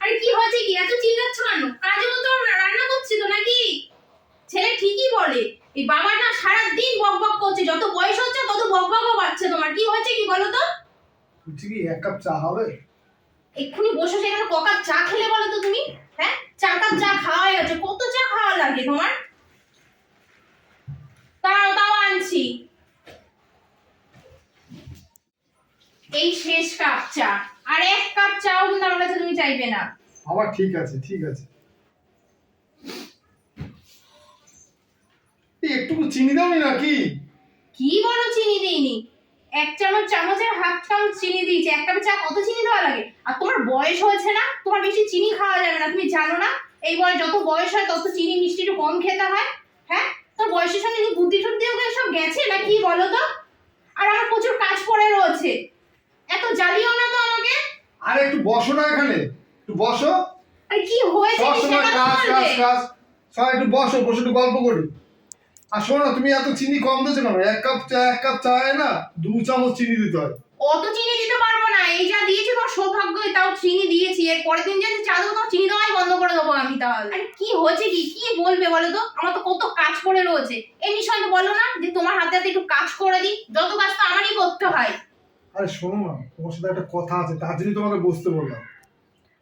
আরে কি হয়েছে কি? এত চিল্লাচ্ছ কেন? কাজে মতো রান্না করছি তো নাকি? ছেলে ঠিকই বলে এই বাবাটা সারা দিন বক বক করছে। যত বয়স হচ্ছে তত বক বকও বাড়ছে তোমার। কি হয়েছে কি বলো তো? বলছি কি এক কাপ চা হবে? এক্ষুনি বসে সেখানে ককার চা খেলে বলো তো তুমি? হ্যাঁ? চার কাপ চা খাওয়া হয়ে গেছে কত চা খাওয়া লাগে তোমার? তাও তাও আনছি। এই শেষ কাপ চা। আর এক কাপ চাও কিন্তু আমার কাছে তুমি চাইবে না। আবার ঠিক আছে ঠিক আছে। একটু চিনি দাওনি নাকি? কি বলো চিনি দিইনি? এক চামচ চামচের হাফ চামচ চিনি দিয়েছি। এক কাপে চা কত চিনি দেওয়া লাগে? আর তোমার বয়স হয়েছে না? তোমার বেশি চিনি খাওয়া যাবে না তুমি জানো না? এই বয়স যত বয়স হয় তত চিনি মিষ্টি একটু কম খেতে হয়। হ্যাঁ? তোর বয়সের সঙ্গে বুদ্ধি টুদ্ধি ওকে সব গেছে না কি বলো তো? আর আমার প্রচুর কাজ পড়ে রয়েছে। এত জ্বালিও না তো আমাকে। আরে একটু বসো না এখানে। একটু বসো। আর কি হয়েছে সব কি সময় কাজ কাজ কাজ। সবাই একটু বসো বসে একটু গল্প করি। আর শোনো তুমি এত চিনি কম দিয়েছ কেন? এক কাপ চা এক কাপ চায়ে না দু চামচ চিনি দিতে হয়। অত চিনি দিতে পারব না। এই যা দিয়েছি তোমার সৌভাগ্য তাও চিনি দিয়েছি। এর পরের দিন যদি চা দেবো তোমার চিনি দেওয়াই বন্ধ করে দেবো আমি তাহলে। আরে কি হয়েছে কি? কি বলবে বলো তো? আমার তো কত কাজ পড়ে রয়েছে। এমনি সময় বলো না যে তোমার হাতে হাতে একটু কাজ করে দিই। যত কাজ তো আমারই করতে হয়। আরে শোনো না তোমার সাথে একটা কথা আছে তার জন্যই তোমাকে বসতে বললাম।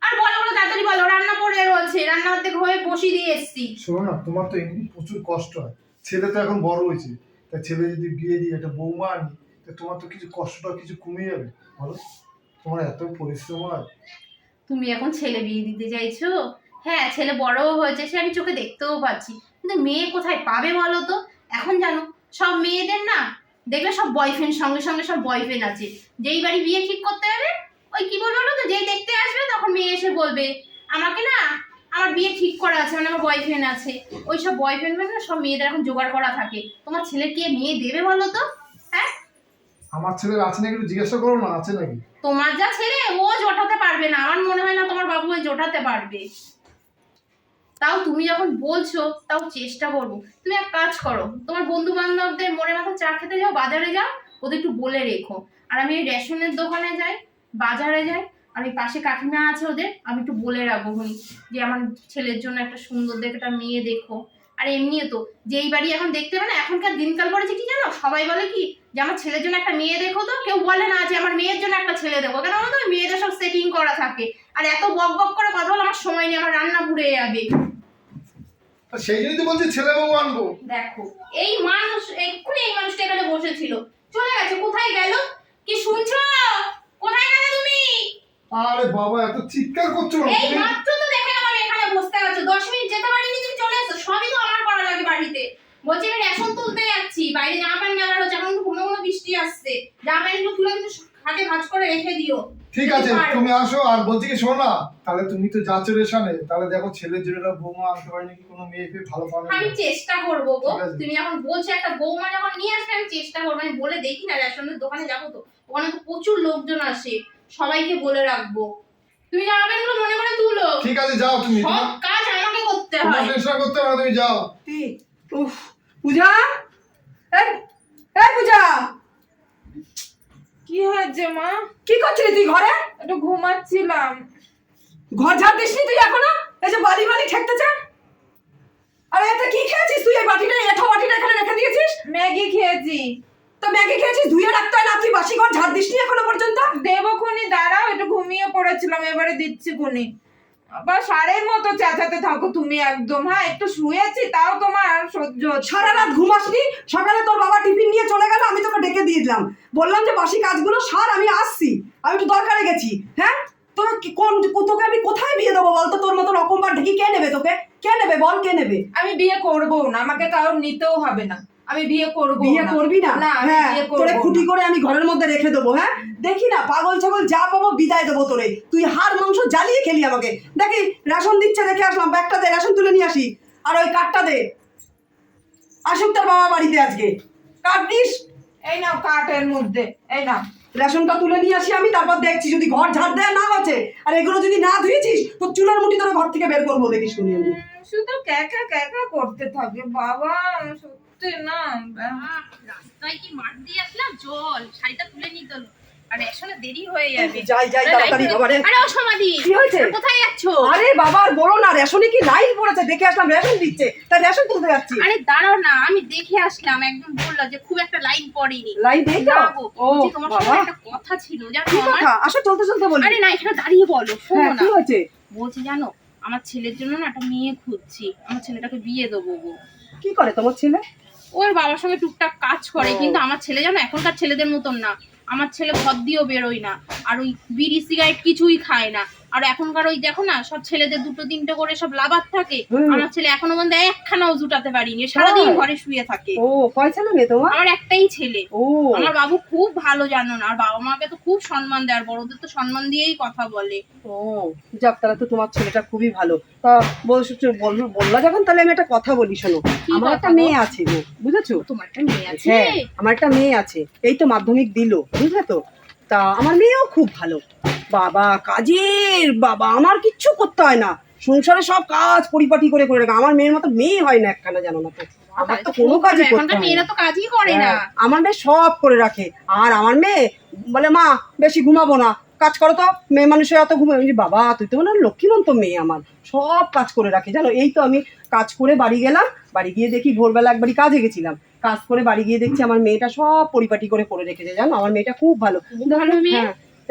আর বলো বলো তাড়াতাড়ি বলো রান্না পড়ে রয়েছে রান্না হাতে হয়ে বসিয়ে দিয়ে এসছি। শোনো না তোমার তো এমনি প্রচুর কষ্ট হয়। ছেলে তো এখন বড় হয়েছে তা ছেলে যদি বিয়ে দিয়ে একটা বৌমা আনি তা তোমার তো কিছু কষ্টটা কিছু কমে যাবে। বলো তোমার এত পরিশ্রম হয়। তুমি এখন ছেলে বিয়ে দিতে চাইছো? হ্যাঁ ছেলে বড়ও হয়েছে সে আমি চোখে দেখতেও পাচ্ছি। কিন্তু মেয়ে কোথায় পাবে বলো তো? এখন জানো সব মেয়েদের না দেখবে সব বয়ফ্রেন্ড সঙ্গে সঙ্গে সব বয়ফ্রেন্ড আছে। যেই বাড়ি বিয়ে ঠিক করতে যাবে ওই কি বলব বলো তো যেই দেখতে আসবে তখন মেয়ে এসে বলবে আমাকে না আমার বিয়ে ঠিক করা আছে মানে আমার বয়ফ্রেন্ড আছে। ওই সব বয়ফ্রেন্ড মানে সব মেয়েদের এখন জোগাড় করা থাকে। তোমার ছেলে কে মেয়ে দেবে বলো তো? হ্যাঁ? আমার ছেলের আছে নাকি একটু জিজ্ঞাসা করো না আছে নাকি? তোমার যা ছেলে ও জোটাতে পারবে না। আমার মনে হয় না তোমার বাবু ওই জোটাতে পারবে। তাও তুমি যখন বলছো, তাও চেষ্টা করব। তুমি এক কাজ করো, তোমার বন্ধু বান্ধবদের মনে মাথা চা খেতে যাও, বাজারে যাও, ওদের একটু বলে রেখো। আর আমি ওই রেশনের দোকানে যাই, বাজারে যাই, আর ওই পাশে কাকিমা আছে ওদের, আমি একটু বলে রাখব হনি যে আমার ছেলের জন্য একটা সুন্দর দেখে একটা মেয়ে দেখো। আর এমনিও তো, যেই বাড়ি এখন দেখতে হবে না, এখনকার দিনকাল পড়েছে কি জানো? সবাই বলে কি, যে আমার ছেলের জন্য একটা মেয়ে দেখো তো, কেউ বলে না যে আমার মেয়ের জন্য একটা ছেলে দেখো। কেন তো? মেয়েদের সব সেটিং করা থাকে। আর এত বক বক করে কথা বলে, আমার সময় নেই, আমার রান্না পুড়ে যাবে। সেই জন্যই তো বলছি ছেলে বউ আনব। দেখো এই মানুষ এক্ষুনি এই মানুষটা এখানে বসেছিল। চলে গেছে কোথায় গেল? কি শুনছো? কোথায় গেলে তুমি? আরে বাবা এত চিৎকার করছ এই মাত্র তো দেখে আমার এখানে বসতে গেছো দশ মিনিট যেতে পারিনি তুমি চলে এসো। সবই তো আমার করা লাগে বাড়িতে। বলছি আমি রেশন তুলতে যাচ্ছি। বাইরে জামা প্যান্ট মেলা হচ্ছে এখন কোনো কোনো বৃষ্টি আসছে জামা প্যান্টগুলো তুলে কিন্তু হাতে ভাঁজ করে রেখে দিও। ঠিক আছে তুমি আসো আর বলছি কি শোনো না তাহলে তুমি তো যাচ্ছ রেশনে তাহলে দেখো ছেলের জন্য একটা বৌমা আনতে পারি নাকি কোনো মেয়ে পেয়ে ভালো পাবে আমি চেষ্টা করব গো তুমি যখন বলছো একটা বৌমা যখন নিয়ে আসবে আমি চেষ্টা করব আমি বলে দেখি না রেশনের দোকানে যাব তো ওখানে তো প্রচুর লোকজন আসে সবাইকে বলে রাখব। তুমি জামা প্যান্টগুলো মনে করে তুলো? ঠিক আছে যাও তুমি সব কাজ আমাকে করতে তোমার হয়। টেনশন করতে হবে না তুমি যাও। উফ পূজা? এই এই পূজা কি হয়েছে মা? কি করছিলি তুই ঘরে? একটু ঘুমাচ্ছিলাম। ঘর ঝাড় দিসনি তুই এখনও? এই যে বাড়ি বাড়ি চান আরে এটা কি খেয়েছিস তুই? এই বাটিটা এঠো বাটিটা এখানে রেখে দিয়েছিস? ম্যাগি খেয়েছি। তো ম্যাগি খেয়েছিস? ধুয়ে রাখতে হয় না তুই বাসি ঘর ঝাড় দিসনি এখনও পর্যন্ত? দেবক্ষণি দাঁড়াও একটু ঘুমিয়ে পড়েছিলাম এবারে দিচ্ছি খুনি। আবার সারের মতো চেঁচাতে থাকো তুমি একদম। হ্যাঁ একটু শুয়েছি তাও তোমার সহ্য সারা। রাত ঘুমাসনি সকালে তোর বাবা টিফিন নিয়ে চলে গেল আমি তোকে ডেকে দিয়ে দিলাম। বললাম যে বাসি কাজগুলো সার আমি আসছি। আমি একটু দরকারে গেছি। হ্যাঁ? তোর কোন তোকে আমি কোথায় বিয়ে দেবো বলতো? তোর মতো রকমবার ঢেকি কে নেবে তোকে? কে নেবে বল কে নেবে? আমি বিয়ে করব না আমাকে কারোর নিতেও হবে না। আমি বিয়ে করব বিয়ে করবি না? না হ্যাঁ তোরে খুঁটি করে আমি ঘরের মধ্যে রেখে দেবো হ্যাঁ? দেখি না পাগল ছাগল যা পাবো বিদায় দেবো তোরে। তুই হাড় মাংস জ্বালিয়ে খেলি আমাকে। দেখি রেশন দিচ্ছে দেখে আসলাম ব্যাগটা দে রেশন তুলে নিয়ে আসি। আর ওই কাঠটা দে। আসুক তোর বাবা বাড়িতে আজকে। কাঠ দিস? এই নাও কাঠের মধ্যে এই নাও। রেশনটা তুলে নিয়ে আসি আমি তারপর দেখছি যদি ঘর ঝাড় দেয় না হচ্ছে আর এগুলো যদি না ধুয়েছিস তো চুলার মুঠি তোর ঘর থেকে বের করব দেখি শুনি আমি। শুধু ক্যাকা ক্যাকা করতে থাকে বাবা সত্যি না আহ, রাস্তায় কি মাঠ দিয়ে আসলাম? জল শাড়িটা তুলে নিতে হলো আর দেরি হয়ে যাবে। যাই যাই তাড়াতাড়ি লাইন- বাবারে। আরে ও সমাধি কি হয়েছে? কোথায় যাচ্ছ? আরে বাবা আর বলো না রেশনে কি লাইন পড়েছে? দেখে আসলাম রেশন দিচ্ছে। তাই রেশন তুলতে যাচ্ছি আরে দাঁড়াও না আমি দেখে আসলাম একদম বলল যে খুব একটা লাইন পড়েনি। লাইন তো? ও বলছি তোমার বাবা। একটা কথা ছিল জানো কি কথা? আসো চলতে চলতে বলি। আরে না এখানে দাঁড়িয়ে বলো শোনো হ্যাঁ না। কি হয়েছে? বলছি জানো আমার ছেলের জন্য না একটা মেয়ে খুঁজছি আমার ছেলেটাকে বিয়ে দেবো গো। কি করে তোমার ছেলে? ওর বাবার সঙ্গে টুকটাক কাজ করে কিন্তু আমার ছেলে জানো এখনকার ছেলেদের মতন না। আমার ছেলে ঘর দিয়েও বেরোয় না আর ওই বিড়ি সিগারেট কিছুই খায় না। আর এখনকার ওই দেখো না সব ছেলেদের দুটো তিনটে করে সব লাভার থাকে। আমার ছেলে এখনও পর্যন্ত একখানাও জুটাতে পারিনি সারাদিন ঘরে শুয়ে থাকে। ও কয় ছেলে মেয়ে তোমার? আমার একটাই ছেলে। ও। আমার বাবু খুব ভালো জানো না আর বাবা মাকে তো খুব সম্মান দেয় আর বড়দের তো সম্মান দিয়েই কথা বলে। ও যাক তাহলে তো তোমার ছেলেটা খুবই ভালো। তা বলছো বল- বললা যখন তাহলে আমি একটা কথা বলি শোনো। আমার একটা মেয়ে আছে গো বুঝেছ? তোমার একটা মেয়ে আছে? হ্যাঁ আমার একটা মেয়ে আছে। এই তো মাধ্যমিক দিল বুঝলে তো? তা আমার মেয়েও খুব ভালো। বাবা কাজের বাবা আমার কিচ্ছু করতে হয় না। সংসারে সব কাজ পরিপাটি করে করে রাখা। আমার মেয়ের মতো মেয়ে হয় না একখানা জানো না তো? আমার তো কোনো কাজই করতে মেয়েরা তো কাজই করে না। হ্যাঁ, আমার মেয়ে সব করে রাখে। আর আমার মেয়ে বলে মা বেশি ঘুমাবো না। কাজ করো তো মেয়ে মানুষের অত ঘুমে বাবা তুই তো মনে হয় লক্ষ্মীমন্ত মেয়ে আমার। সব কাজ করে রাখে। জানো এই তো আমি কাজ করে বাড়ি গেলাম। বাড়ি গিয়ে দেখি ভোরবেলা একবারই কাজে গেছিলাম। কাজ করে বাড়ি গিয়ে দেখছি আমার মেয়েটা সব পরিপাটি করে করে রেখেছে। জানো আমার মেয়েটা খুব ভালো। ভালো মেয়ে।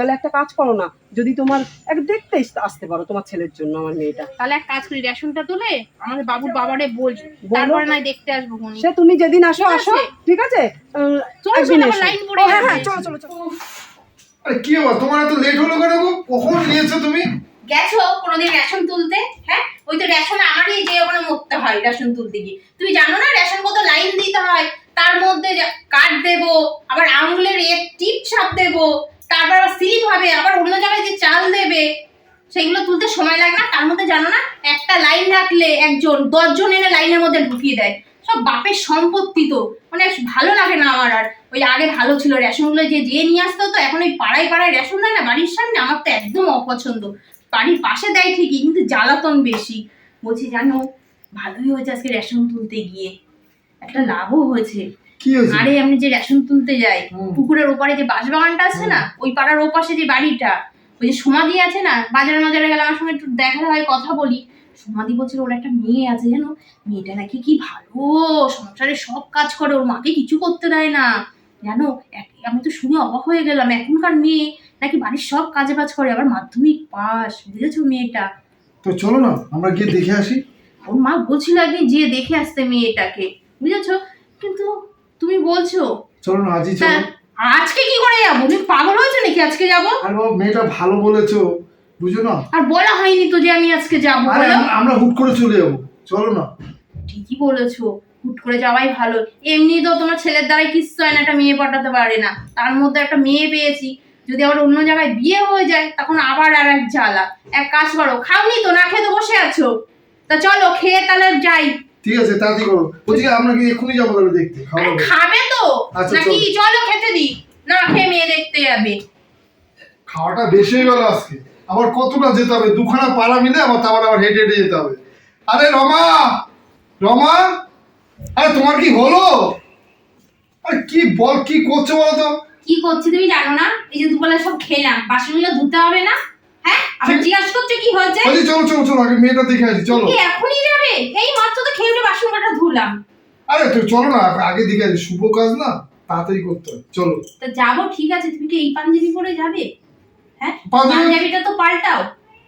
তাহলে একটা কাজ করো না যদি তোমার এক দেখতে আসতে পারো তোমার ছেলের জন্য আমার মেয়েটা। তাহলে এক কাজ করি রেশনটা তুলে আমাদের বাবুর বাবারে বলি। তারপরে নয় দেখতে আসব মনি সে তুমি যেদিন আসো আসো ঠিক আছে? চলো, চলো, লাইন পড়ে হ্যাঁ হ্যাঁ চলো চলো চলো। আরে কি ব্যাপার তোমার এত লেট হলো কেন গো? কখন নিয়েছো তুমি? গেছো কোনোদিন রেশন তুলতে? হ্যাঁ? ওই তো রেশন আমারই যে ওখানে মরতে হয় রেশন তুলতে গিয়ে। তুমি জানো না রেশন কত লাইন দিতে হয়? তার মধ্যে কার্ড দেবো আবার আঙুলের এ টিপ ছাপ দেবো তারপর আবার হবে, আবার অন্য জায়গায় যে চাল দেবে, সেগুলো তুলতে সময় লাগে না। তার মধ্যে জানো না, একটা লাইন রাখলে একজন, দশজন এনে লাইনের মধ্যে ঢুকিয়ে দেয়। সব বাপের সম্পত্তি তো। মানে ভালো লাগে না আমার আর। ওই আগে ভালো ছিল রেশনগুলো যে যে নিয়ে আসতো তো, এখন ওই পাড়ায় পাড়ায় রেশন দেয় না, বাড়ির সামনে, আমার তো একদম অপছন্দ। বাড়ির পাশে দেয় ঠিকই, কিন্তু জ্বালাতন বেশি। বলছি, জানো, ভালোই হয়েছে আজকে রেশন তুলতে গিয়ে। একটা লাভও হয়েছে। আরে আমি যে রেশন তুলতে যাই পুকুরের ওপারে যে বাঁশবাগানটা আছে না ওই পাড়ার ওপাশে যে বাড়িটা ওই যে সমাধি আছে না বাজারে মাজারে গেলে আমার সঙ্গে একটু দেখা হয় কথা বলি। সমাধি বলছিল ওর একটা মেয়ে আছে জানো? মেয়েটা নাকি কি ভালো সংসারে সব কাজ করে ওর মাকে কিছু করতে দেয় না। জানো আমি তো শুনে অবাক হয়ে গেলাম এখনকার মেয়ে নাকি বাড়ির সব কাজে বাজ করে আবার মাধ্যমিক পাস বুঝেছ মেয়েটা? তো চলো না আমরা গিয়ে দেখে আসি। ওর মা বলছিল একদিন যে দেখে আসতে মেয়েটাকে বুঝেছ? কিন্তু তুমি বলছো? চলো না আজই চলো। আজকে কি করে যাব? তুমি পাগল হয়েছো নাকি আজকে যাব? আর বাবা মেয়েটা ভালো বলেছ বুঝো না। আর বলা হয়নি তো যে আমি আজকে যাব আরে আমরা- হুট করে চলে যাব চলো না। ঠিকই বলেছ হুট করে যাওয়াই ভালো। এমনি তো তোমার ছেলের দ্বারাই কিচ্ছু হয় না একটা মেয়ে পাঠাতে পারে না। তার মধ্যে একটা মেয়ে পেয়েছি। যদি আবার অন্য জায়গায় বিয়ে হয়ে যায় তখন আবার আর এক জ্বালা। এক কাজ করো খাওনি তো না খেয়ে তো বসে আছো। তা চলো খেয়ে তাহলে যাই। ঠিক আছে তাড়াতাড়ি করো। বলছি আমরা কি এক্ষুনি যাব তাহলে দেখতে? খাওয়া খাবে তো। আচ্ছা, নাকি চলো। খেতে দি? না খেয়ে মেয়ে দেখতে যাবে। খাওয়াটা বেশি হয়ে গেল আজকে। আবার কতটা যেতে হবে? দুখানা পাড়া মিলে আবার তারপর আবার হেঁটে হেঁটে যেতে হবে। আরে রমা! রমা! আরে তোমার কি হলো? আরে কি বল কি করছ বলো তো? কি করছি তুমি জানো না? এই যে দুবেলা সব খেলাম। বাসনগুলো ধুতে হবে না? হ্যাঁ? আবার জিজ্ঞাসা করছ কি হয়েছে? চলো চলো চলো আগে মেয়েটা দেখে আসি চলো। এখনই যাবে? এই মাত্র তো খেয়ে উঠে বাসন কটা ধুলাম। আরে তো চলো না আগে আসি শুভ কাজ না তাড়াতাড়ি করতে চলো। তা যাব ঠিক আছে তুমি কি এই পাঞ্জাবি পরে যাবে? হ্যাঁ? পাঞ্জাবিটা তো পাল্টাও।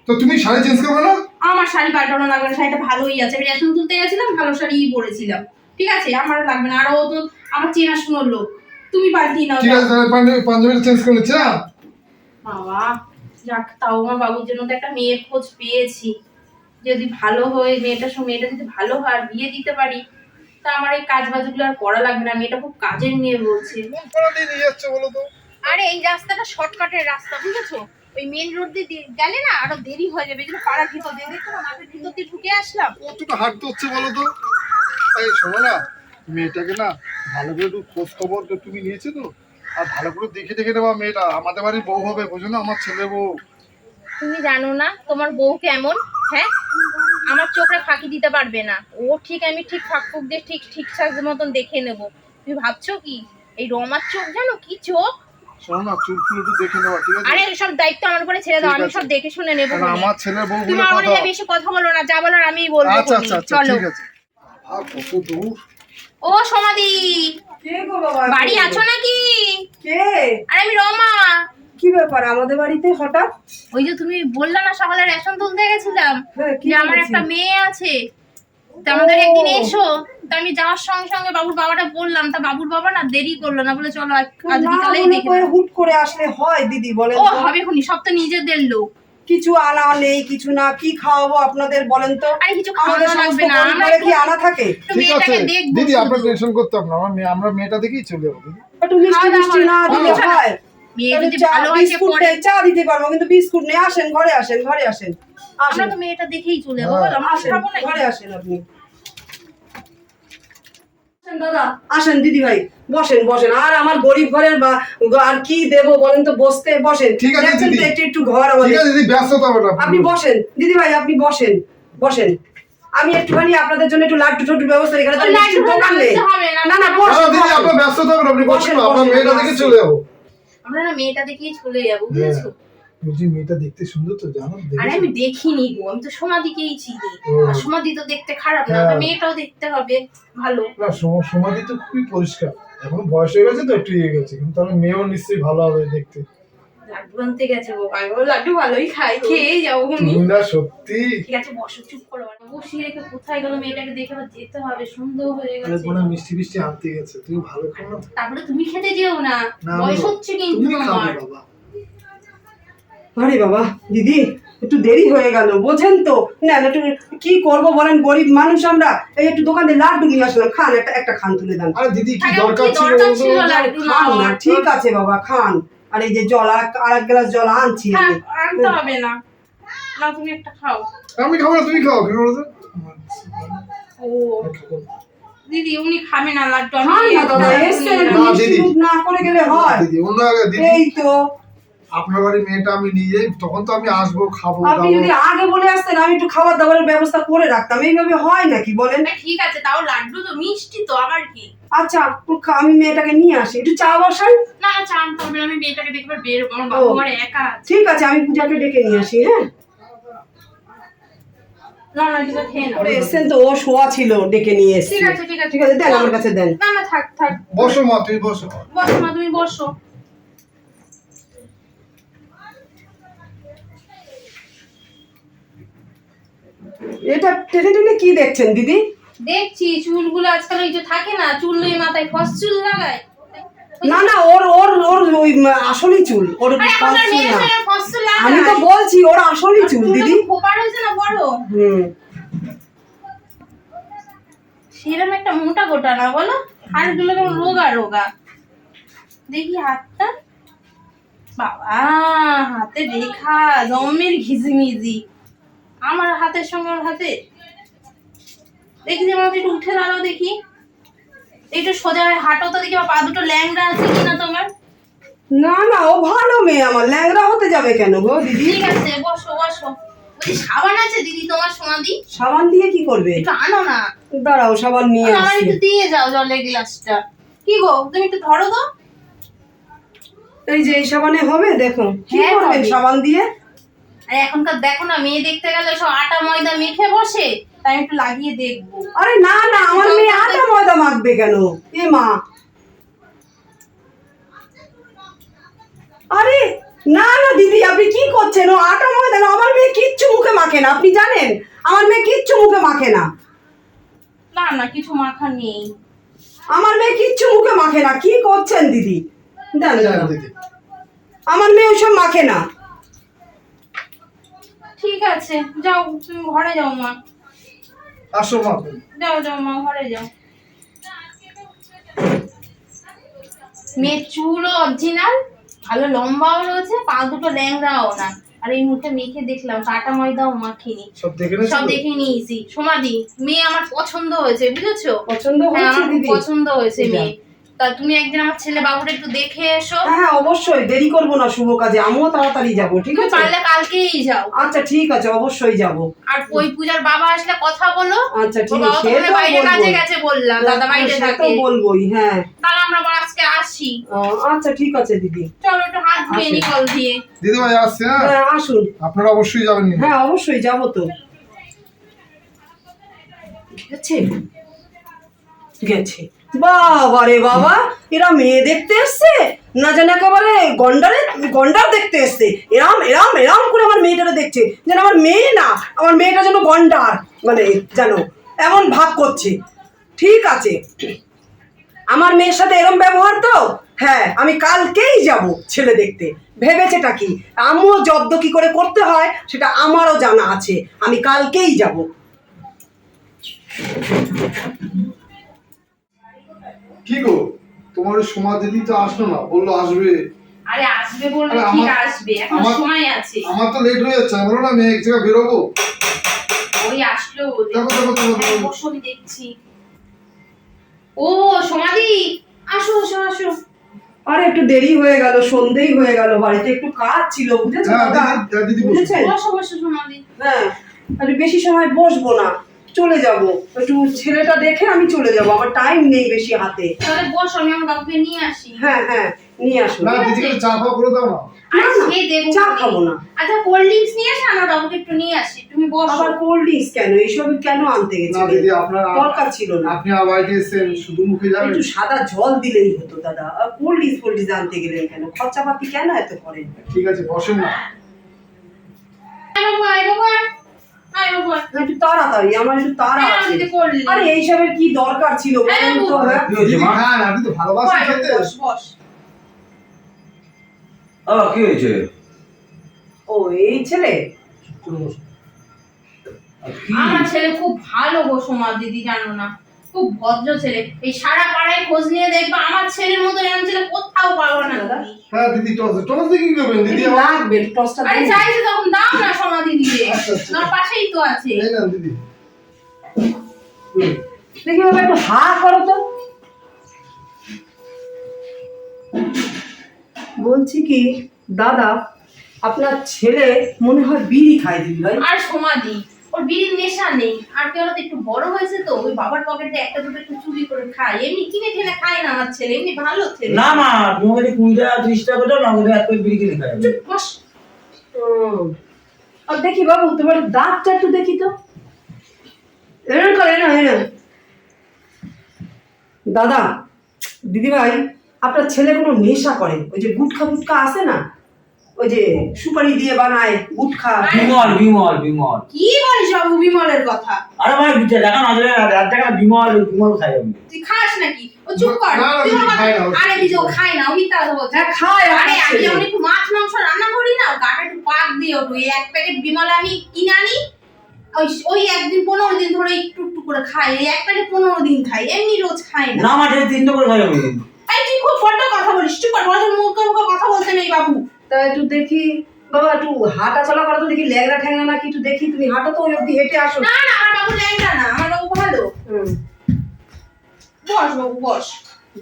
তো তুমি শাড়ি চেঞ্জ করবে না? আমার শাড়ি পাল্টানো লাগবে না শাড়িটা ভালোই আছে। আমি রেশন তুলতে গেছিলাম ভালো শাড়িই পরেছিলাম। ঠিক আছে? আমার লাগবে না আর ও তো আমার চেনা শুনোর লোক। তুমি পাল্টিয়ে নাও ঠিক আছে তাহলে পাঞ্জাবি চেঞ্জ করে নিচ্ছে হ্যাঁ? বাবা যাক তাও আমার বাবুর জন্য তো একটা মেয়ের খোঁজ পেয়েছি। যদি ভালো হয় মেয়েটার সঙ্গে মেয়েটা যদি ভালো হয় আর বিয়ে দিতে পারি তা আমার এই কাজ বাজগুলো আর করা লাগবে না। মেয়েটা খুব কাজের মেয়ে বলছে। কোন পাড়া দিয়ে যাচ্ছে বলো তো? আরে এই রাস্তাটা শর্টকাটের রাস্তা বুঝেছ? ওই মেন রোড দিয়ে গেলে না আরও দেরি হয়ে যাবে। এই জন্য পাড়ার ভিতর দিয়ে দেখো না মাঠের ভিতর দিয়ে ঢুকে আসলাম। কতটা হাঁটতে হচ্ছে বলো তো? এই শোনো না মেয়েটাকে না ভালো করে একটু খোঁজ খবর তো তুমি নিয়েছো তো? আর ভালো করে দেখে দেখে নেবা মেয়েটা। আমাদের বাড়ির বউ হবে বোঝো না? আমার ছেলে বউ। তুমি জানো না তোমার বউ কেমন? হ্যাঁ? আমার চোখে ফাঁকি দিতে পারবে না। ও ঠিক আমি ঠিক ফাঁক ফুক দিয়ে ঠিক ঠিকঠাক মতন দেখে নেব। তুমি ভাবছ কি? এই রমার চোখ জানো কি চোখ? শোনো চুল ফুল একটু দেখে নেওয়া ঠিক আছে? আরে সব দায়িত্ব আমার উপরে ছেড়ে দাও আমি সব দেখে শুনে নেব আমার ছেলের বউ তুমি আমার কথা বেশি কথা বলো না যা বলার আমিই বলব আচ্ছা আচ্ছা আচ্ছা চলো। ঠিক আছে। আর কত দূর। ও সমাধি। কে গো বাবা? বাড়ি আছো নাকি? কে? আরে আমি রমা কি ব্যাপার? আমাদের বাড়িতে হঠাৎ? ওই যে তুমি বললে না সকালে রেশন তুলতে গেছিলাম। হ্যাঁ, যে আমার একটা মেয়ে আছে। তা আমাদের একদিন এসো। তা আমি যাওয়ার সঙ্গে সঙ্গে বাবুর বাবাটা বললাম তা বাবুর বাবা না দেরি করল না? বলে চলো আজ বিকালেই দেখে। হুট করে আসলে হয় দিদি বলেন ও হবে খুনি সব তো নিজেদের লোক। কিছু আনা নেই কিছু না কি খাওয়াবো আপনাদের বলেন তো? আরে কিছু আমাদের লাগবে না। আমরা কি আনা থাকে? ঠিক আছে। দিদি। আপনার টেনশন করতে হবে না। আমরা মেয়েটা দেখেই চলে যাব দিদি। একটু মিষ্টি মিষ্টি না করো। দিলে। হয়। মেয়ে যদি ভালো পরে চা দিতে পারব কিন্তু বিস্কুট নেই। আসেন ঘরে আসেন ঘরে আসেন। আমরা তো মেয়েটা দেখেই চলে যাব। আমরা খাব না ঘরে আসেন আপনি। দাদা আসেন দিদি ভাই বসেন বসেন। আর আমার গরিব ঘরের বা আর কি দেবো বলেন তো বসতে বসেন। ঠিক আছে, দিদি। একটু একটু ঘর ঠিক আছে দিদি ব্যস্ত হবে আপনি। বসেন। দিদি ভাই আপনি বসেন বসেন। আমি একটুখানি আপনাদের জন্য একটু লাড্ডু টাড্ডু ব্যবস্থা এখানে তো দোকান নেই। না। না। না না, বসেন দিদি। আপনার ব্যস্ত হবে না আপনি বসুন আপনার মেয়েটা দেখে চলে যাব। আমরা না মেয়েটা দেখেই চলে যাব বুঝেছ? বলছি মেয়েটা দেখতে সুন্দর তো জানো? আরে আমি দেখিনি গো আমি তো সমাধিকেই চিনি। আর সমাধি তো দেখতে খারাপ না হ্যাঁ। তো মেয়েটাও দেখতে হবে ভালো। না সম- সমাধি তো খুবই পরিষ্কার। এখন বয়স হয়ে গেছে তো একটু ইয়ে গেছে। কিন্তু তাহলে মেয়েও নিশ্চয়ই ভালো হবে দেখতে। লাড্ডু আনতে গেছে গো আমি লাড্ডু ভালোই খাই খেয়েই যাব না সত্যি? ঠিক আছে বসো চুপ করো। বসিয়ে রেখে কোথায় গেল মেয়েটাকে দেখে আবার যেতে হবে সন্দেহ হয়ে গেছে। বোনা মিষ্টি মিষ্টি আনতে গেছে। তুমি ভালো খাও না তারপরে তুমি খেতে যেও না। বয়স হচ্ছে কিন্তু আমার। আরে বাবা দিদি একটু দেরি হয়ে গেল বোঝেন তো। না একটু কি করব বলেন গরিব মানুষ আমরা। এই একটু দোকান থেকে লাড্ডু নিয়ে আসলাম খান একটা একটা খান তুলে দেন। আরে দিদি কি দরকার ছিল খান না ঠিক আছে বাবা খান। আর এই যে জল আর এক- আর এক গ্লাস জল আনছি হ্যাঁ, আনতে হবে না। না তুমি একটা খাও। আমি খাব না তুমি খাও কি বলতো ও। দিদি উনি খাবে না লাড্ডু আমি না করে গেলে হয়। দিদি অন্য আগে দিদি। এই তো। আপনার মেয়েটা আমি নিয়ে তখন তো আমি আসব খাব আপনি যদি আগে বলে আসতেন আমি একটু খাবার দাবারের ব্যবস্থা করে রাখতাম। এইভাবে হয় নাকি বলেন? না, ঠিক আছে তাও লাড্ডু তো মিষ্টি তো আমার কি? আচ্ছা আমি মেয়েটাকে নিয়ে আসি। একটু চা বসাই? না না চা আনতে হবে আমি মেয়েটাকে দেখবার বের আমার বাবু। আমার একা ঠিক আছে আমি পূজাকে ডেকে নিয়ে আসি হ্যাঁ? এসছেন তো ও শোয়া ছিল ডেকে নিয়ে এসছি। ঠিক আছে ঠিক আছে। ঠিক আছে দেন আমার কাছে দেন। না না থাক থাক। বসো মা তুমি বসো। বসো মা তুমি বসো। এটা টেনে টেনে কি দেখছেন দিদি? দেখছি চুলগুলো আজকাল ওই যে থাকে না চুল ওই মাথায় ফস চুল লাগায়। না না ওর ওর ওর ওই আসলই চুল ওর আরে চুল না। আমি তো বলছি ওর আসলই চুল দিদি। খোপার হয়েছে না বড়? হুম। সেরকম একটা মোটা গোটা না বলো? হাড়গুলো কেমন রোগা রোগা। দেখি হাতটা। বাবা হাতে রেখা জমের ঘিজিমিজি আমার হাতের সঙ্গে ওর হাতে? দেখি যে একটু উঠে দাঁড়াও দেখি। একটু সোজা হয়ে হাঁটো তো দেখি পা দুটো ল্যাংড়া আছে কিনা তোমার? না না ও ভালো মেয়ে আমার। ল্যাংড়া হতে যাবে কেন গো দিদি? ঠিক আছে বসো বসো। বলছি সাবান আছে দিদি তোমার সমাধি সাবান দিয়ে কি করবে? একটু আনো না। দাঁড়াও সাবান নিয়ে আমার একটু দিয়ে যাও জলের গ্লাসটা। কি গো তুমি একটু ধরো তো। এই যে এই সাবানে হবে দেখো। কি হ্যাঁ, করবেন। সাবান দিয়ে? আর এখনকার দেখো না মেয়ে দেখতে গেলে সব আটা ময়দা মেখে বসে। তাই একটু লাগিয়ে দেখব। আরে না না আমার মেয়ে আটা ময়দা মাখবে কেন? এ মা। আরে না না দিদি আপনি কি করছেন? ও আটা ময়দা না আমার মেয়ে কিচ্ছু মুখে মাখে না আপনি জানেন? আমার মেয়ে কিচ্ছু মুখে মাখে না। না না কিছু মাখা নেই। আমার মেয়ে কিচ্ছু মুখে মাখে না কি করছেন দিদি? আমার মেয়ে ওইসব মাখে না। ঠিক আছে যাও তুমি ঘরে যাও মা। আসো মা। যাও যাও মা ঘরে যাও। মেয়ের চুলও অরিজিনাল ভালো লম্বাও রয়েছে পা দুটো ল্যাংড়াও না। আর এই মুহূর্তে মেখে দেখলাম কাটা ময়দাও মাখিনি সব দেখে নিয়েছি? সব? দেখে নিয়েছি সমাধি মেয়ে আমার পছন্দ হয়েছে বুঝেছ? পছন্দ হয়েছে আমার খুব পছন্দ হয়েছে মেয়ে। তা তুমি একদিন আমার ছেলে বাবুটা একটু দেখে এসো। হ্যাঁ হ্যাঁ অবশ্যই দেরি করব না শুভ কাজে আমিও তাড়াতাড়ি যাব ঠিক আছে? পারলে কালকেই যাও। আচ্ছা ঠিক আছে অবশ্যই যাব। আর ওই পূজার বাবা আসলে কথা বলো। আচ্ছা ঠিক আছে সে তো বাইরে কাজে গেছে বললাম দাদা বাইরে সে তো বলবোই হ্যাঁ। তাহলে আমরা আজকে আসি। আচ্ছা ঠিক আছে দিদি। চলো একটু হাত ধুয়ে নি কল দিয়ে। দিদি ভাই আসছে হ্যাঁ? হ্যাঁ আসুন। আপনারা অবশ্যই যাবেন হ্যাঁ অবশ্যই যাব তো। গেছে? গেছে। বাবা রে বাবা, এরা মেয়ে দেখতে এসছে? না জানি একেবারে গন্ডারে, গন্ডার দেখতে এসছে। এরাম এরাম এরাম করে আমার মেয়েটারে দেখছে। যেন আমার মেয়ে না, আমার মেয়েটা যেন গন্ডার। মানে জানো এমন ভাব করছে। ঠিক আছে। আমার মেয়ের সাথে এরম ব্যবহার তো? হ্যাঁ আমি কালকেই যাব ছেলে দেখতে। ভেবেছেটা কি? আমিও জব্দ কি করে করতে হয়, সেটা আমারও জানা আছে। আমি কালকেই যাব। কি গো? তোমার সোমা দিদি তো আসলো না বলল আসবে। আরে আসবে আরে ঠিক আসবে এখন সময় আছে। আমার তো লেট হয়ে যাচ্ছে বলো না মেয়ে এক বেরোবো। ওই আসলো দেখো দেখো দেখো হ্যাঁ, বসো, আমি দেখছি। ও সমাধি আসো আসো আসো। আর একটু দেরি হয়ে গেল সন্ধেই হয়ে গেল বাড়িতে একটু কাজ ছিল বুঝেছ হ্যাঁ দাদা? দিদি হ্যাঁ, দিদি বসো। বুঝেছেন বসো বসো সমাধি হ্যাঁ আর বেশি সময় বসবো না। চলে যাব। একটু ছেলেটা দেখে আমি চলে যাব আমার টাইম নেই বেশি হাতে। তাহলে বসো আমি আমার বাবুকে নিয়ে আসি। হ্যাঁ হ্যাঁ নিয়ে আসুন না দিদিকে চা ফাওয়া করে দাও না। না, দেবো চা খাব না। আচ্ছা কোল্ড ড্রিঙ্কস নিয়ে আসো আমার বাবুকে একটু নিয়ে আসি। তুমি বসো। আবার কোল্ড ড্রিঙ্কস কেন? এইসব কেন আনতে গেছো না দিদি আপনার দরকার ছিল না। আপনি আমার বাড়িতে এসেছেন শুধু মুখে যাবেন একটু সাদা জল দিলেই হতো দাদা। কোল্ড ড্রিঙ্কস কোল্ড ড্রিঙ্কস আনতে গেলেন কেন? খরচাপাতি কেন এত করেন? ঠিক আছে বসেন না। আয় বাবু আয় বাবু। একটু তাড়াতাড়ি আমার একটু তাড়া আছে। আমি তো করলি। আরে এইসবের কি দরকার ছিল বলুন তো হ্যাঁ? কি হয়েছে দিদি মা খান আপনি তো ভালোবাসেন খেতে। বস, বস। কি হয়েছে? ও এই ছেলে? আমার ছেলে খুব ভালো গো সোমা দিদি জানো না। খুব ভদ্র ছেলে। এই সারা পাড়ায় খোঁজ নিয়ে দেখবে আমার ছেলের মতো এরকম ছেলে কোথাও পাবো না। তুমি। হ্যাঁ দিদি টস টস দিয়ে কি করবেন? দিদি লাগবে টসটা আরে। চাইছে তখন দাও না সমাধি দিয়ে। আচ্ছা, আচ্ছা। তোমার পাশেই তো আছে। এই না দিদি। দেখি বাবা একটু হা করো তো। বলছি কি দাদা আপনার ছেলে মনে হয় বিড়ি খায় দিদি ভাই। আর সমাধি। ওর বিড়ির নেশা নেই। আর কেউ তো একটু বড় হয়েছে তো ওই বাবার পকেটে একটা দুটো একটু চুরি করে খায়। এমনি কিনে ঠেনে খায় না আমার ছেলে এমনি ভালো ছেলে। না মা তোমার কাছে কুড়ি টাকা ত্রিশ টাকা করে দাও না আমাদের এক বিড়ি কিনে চুপ, বস। আর দেখি বাবু তোমার দাঁতটা একটু দেখি তো। এরকম করে না এরকম দাদা দিদিভাই আপনার ছেলে কোনো নেশা করে? ওই যে গুটখা ফুটকা আছে না? ওই যে সুপারি দিয়ে বানায় গুটখা। বিমল বিমল বিমল। কি বলিস বাবু বিমলের কথা? আরে ভাই দেখা না রাত দেখা বিমল বিমল খাই আমি। তুই খাস নাকি? ও চুপ কর। তুই আরে ও খায় না ও মিথ্যা কথা বলছে। হ্যাঁ খায় আরে আমি ছেলে। একটু মাছ মাংস রান্না করি না গাটা একটু পাক দিয়ে ওঠো। এই এক প্যাকেট বিমল আমি কিনে আনি ওই ওই একদিন পনেরো দিন ধরে একটু একটু করে খাই এই এক প্যাকেট পনেরো দিন খাই এমনি রোজ খাই না। না মা সেটা তিনটে করে খাই আমি। এই তুই খুব বড্ড কথা বলিস চুপ কর বড় মুখ মুখে কথা বলতে নেই বাবু। তা একটু দেখি। বাবা একটু হাঁটা চলা করো তো দেখি ল্যাংড়া ঠ্যাংরা নাকি একটু দেখি। তুমি হাঁটো তো ওই অব্দি হেঁটে আসো। না না আমার বাবু না আমার বাবু ভালো। বস বাবু বস।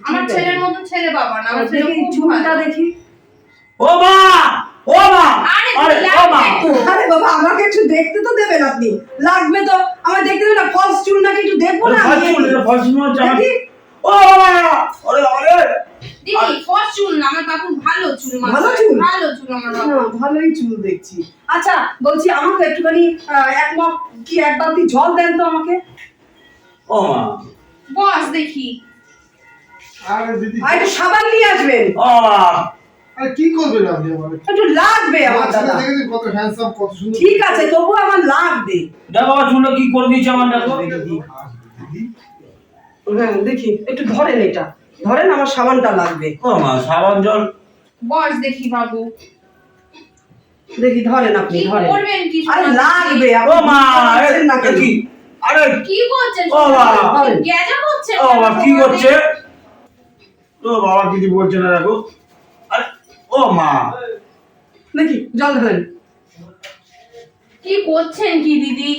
আমার ছেলের মতন ছেলে বাবা না আমার ছেলে চুলটা দেখি। ও মা ও মা আরে ও মা। আরে বাবা আমাকে একটু দেখতে তো দেবেন আপনি। লাগবে তো আমার দেখতে দেবেন না ফলস চুল নাকি একটু দেখব না ফলস চুল ফলস চুল। ও আরে আরে দিদি ফস চুল আমার বাবু ভালো চুল ভালো চুল? ভালো চুল আমার বাবু। ভালোই চুল দেখছি। আচ্ছা বলছি আমাকে একটুখানি এক মগ কি এক বালতি জল দেন তো আমাকে? ও মা। বস দেখি। আরে দিদি আর একটু সাবান নিয়ে আসবেন। ও আরে কি করবেন আপনি আমার? একটু লাগবে আমার আমার দাদা। দেখেছেন কত হ্যান্ডসাম কত সুন্দর ঠিক আছে তবু আমার লাগবে। দেখো বাবা চুলটা কি করে দিয়েছে আমার দেখো। দিদি। হ্যাঁ দেখি একটু ধরেন এটা। ধরেন আমার সাবানটা লাগবে। ও মা সাবান জল। বস দেখি বাবু। দেখি ধরেন আপনি ধরেন। করবেন কি আরে লাগবে ও মা না কি আরে কি করছেন? ও বাবা। গেজা করছেন? ও বাবা কি করছে ও বাবা কিছু বলছে না দেখো আরে ও মা। দেখি জল ধরেন। কি করছেন কি দিদি?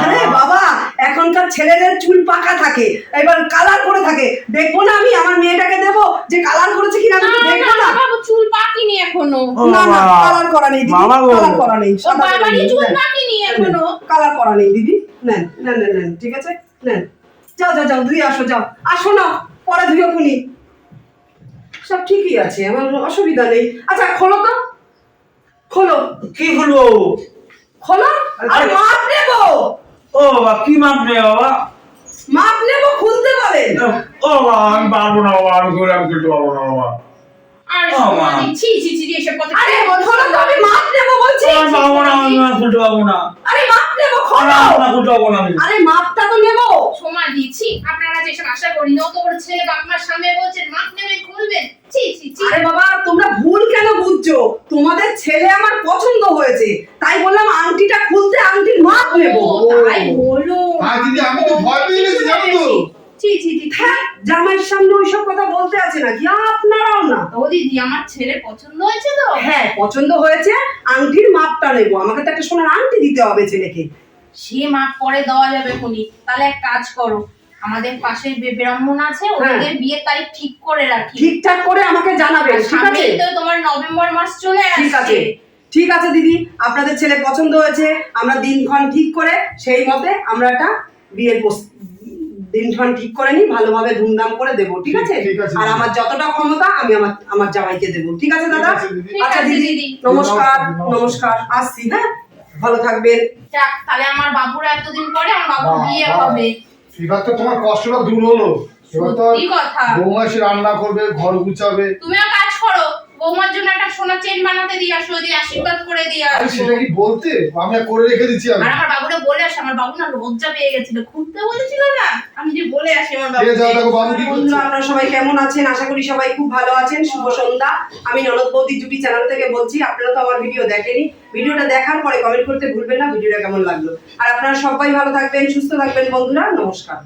আরে বাবা এখনকার ছেলেদের চুল পাকা থাকে এবার কালার করে থাকে। দেখব না আমি আমার মেয়েটাকে দেবো যে কালার করেছে কিনা আমি না দেখব না বাবু চুল পাকিনি এখনও। না না কালার করা নেই দিদি কালার করা নেই বাবারই চুল পাকিনি এখনও। কালার করা নেই দিদি নেন নেন নেন নেন ঠিক আছে? নেন। যাও যাও যাও ধুয়ে আসো যাও। আসো না পরে ধুয়ে খুনি। সব ঠিকই আছে আমার অসুবিধা নেই। আচ্ছা খোলো তো। খোলো। কি খুলবো খোলো আর মাপ নেব। ও বাবা কি মাপ নেই বাবা? মাপ নেব খুলতে বলেন ও বাবা আমি পারব না বাবা আমি করে আমি খুলতে পারব না বাবা। আর ও, মা। সমাধি ছি ছি ছি এসব কথা আরে খোলো তো আমি মাপ নেব বলছি। আমি পারব না আমি খুলতে পারব না। আরে মাপ নেব খোলো। আর খুলতে পারব না আরে মাপটা তো নেব। সময় দিচ্ছি আপনারা যেসব আশা করি না অত বড় ছেলে বাপমার সামনে বলছেন মাপ নেবেন খুলবেন। ছি ছি ছি। আরে বাবা তোমরা ভুল কেন বুঝছ? তোমাদের ছেলে আমার পছন্দ হয়েছে তাই বললাম আংটির মাপ নেব ও, তাই বলো। আর দিদি আমি তো ভয় পেয়ে গেছি জানো তো। ছি ছি ছি হ্যাঁ জামাইয়ের সামনে ওইসব কথা বলতে আছে নাকি? আপনারাও না। ও দিদি আমার ছেলে পছন্দ হয়েছে তো? হ্যাঁ পছন্দ হয়েছে। আংটির মাপটা নেব। আমাকে তো একটা সোনার আংটি দিতে হবে ছেলেকে। সে মাপ পরে দেওয়া যাবে খুনি। তাহলে এক কাজ করো। আমাদের পাশে যে ব্রাহ্মণ আছে হ্যাঁ। ওদের বিয়ের তারিখ ঠিক করে রাখি। ঠিকঠাক করে আমাকে জানাবেন আর ঠিক আছে? তো তোমার নভেম্বর মাস চলে ঠিক আছে। আসছে। ঠিক আছে দিদি। আপনাদের ছেলে পছন্দ হয়েছে আমরা দিনক্ষণ ঠিক করে সেই মতে আমরা একটা বিয়ের দিনক্ষণ ঠিক করে নিই ভালোভাবে ধুমধাম করে দেবো ঠিক আছে? আর আমার যতটা ক্ষমতা আমি আমার আমার জামাইকে দেবো ঠিক আছে দাদা? আচ্ছা দিদি। নমস্কার নমস্কার। আসছি হ্যাঁ? ভালো থাকবেন। যাক তাহলে আমার বাবুর এতদিন পরে আমার বাবুর বিয়ে হবে। এবার তো তোমার কষ্টটা দূর হলো। এবার তো বৌমা রান্না করবে ঘর গুছাবে। তুমিও কাজ করো। বৌমার জন্য একটা সোনা চেন বানাতে দিয়ে আসো দিয়ে আশীর্বাদ করে দিয়ে আসো সেটা কি বলতে? আমি করে রেখে দিচ্ছি আমি। আর আমার বাবুরে বলে আসে আমার বাবু না লজ্জা পেয়ে গেছিল খুঁজতে বলেছিল না। আমি যে বলে আসি আমার বাবু বন্ধুরা আপনারা সবাই কেমন আছেন? আশা করি সবাই খুব ভালো আছেন। শুভ সন্ধ্যা। আমি ননদ বৌদি জুটি চ্যানেল থেকে বলছি আপনারা তো আমার ভিডিও দেখেনি ভিডিওটা দেখার পরে কমেন্ট করতে ভুলবেন না ভিডিওটা কেমন লাগল? আর আপনারা সবাই ভালো থাকবেন সুস্থ থাকবেন বন্ধুরা নমস্কার।